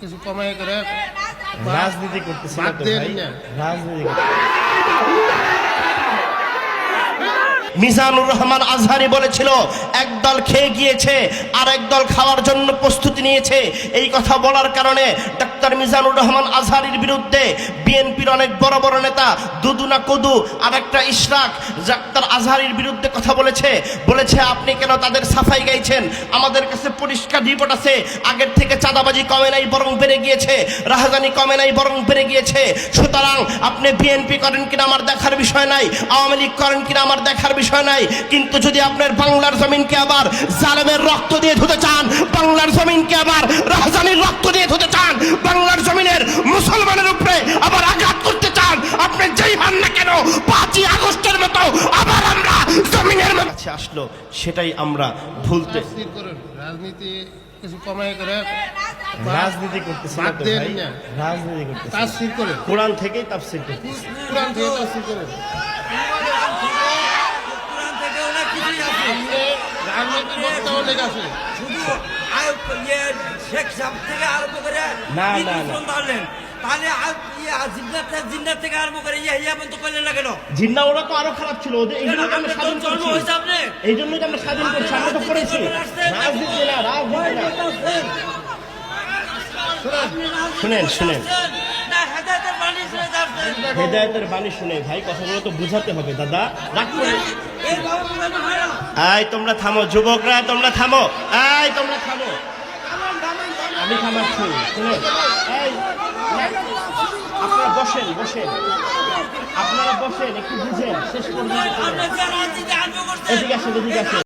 কিছু কমাই করে রাজনীতি করতেছে রাজনীতি মিজানুর রহমান আজহারি বলেছিল একদল খেয়ে গিয়েছে আর একদল খাওয়ার জন্য প্রস্তুতি নিয়েছে। এই কথা বলার কারণে ডাক্তার মিজানুর রহমান আজহারির বিরুদ্ধে বিএনপির অনেক বড় বড় নেতা, দুদুনা কদু আর একটা ইশরাক ডাক্তার আজহারির বিরুদ্ধে কথা বলেছে। বলেছে, আপনি কেন তাদের সাফাই গাইছেন? আমাদের কাছে পরিষ্কার রিপোর্ট আছে। আগের থেকে চাঁদাবাজি কমে নাই, বরং বেড়ে গিয়েছে। রাহাজানি কমে নাই, বরং বেড়ে গিয়েছে। সুতরাং আপনি বিএনপি করেন কিনা আমার দেখার বিষয় নাই। আওয়ামী লীগ করেন কিনা আমার দেখার বিষয় নাই। কিন্তু যদি আপনার বাংলার জমিনকে আবার জালেমের রক্ত দিয়ে ধুতে চান বাংলার জমিনকে আবার রাহাজানির রক্ত দিয়ে ধুতে চান বাংলার জমিনের মুসলমানের উপরে আবার আঘাত করতে চান আপনি যেই হন না কেন পাঁচই আগস্টের মতো আবার আমরা জমিনের কাছে আসলো সেটাই আমরা ভুলতে রাজনীতি কিছু কমাই করে রাজনীতি করতেছি না তো ভাই। রাজনীতি করতেছি কোরআন থেকেই তাফসীর করতেছি কোরআন থেকে তার স্থির করে কোরআন থেকে অনেক কিছুই আছে রাজনীতির বক্তা অনেক আছে শুধু আয়ুব শেখ সাহেব থেকে আরম্ভ করে না, না, না। তাহলে আয়ুব ইয়ে থেকে আরম্ভ করে ইয়ে ইয়া পর্যন্ত করলেন না কেন জিন্না ওরা তো আরও খারাপ ছিল। ওদের এই জন্য তো আমরা স্বাধীন জন্ম করছি। এই জন্যই তো আমরা স্বাধীন করছি আমরা তো করেছি। রাজনীতি না শুনেন শুনেন হেদায়তের বাণী শুনে ভাই কথাগুলো তো বুঝাতে হবে দাদা। রাগ আয় তোমরা থামো, যুবকরা, তোমরা থামো। আয় তোমরা থামো। আমি থামাচ্ছি আপনারা বসেন বসেন। আপনারা বসেন, একটু বুঝেন, শেষ পর্যন্ত। এদিকে আসেন এদিকে আসেন।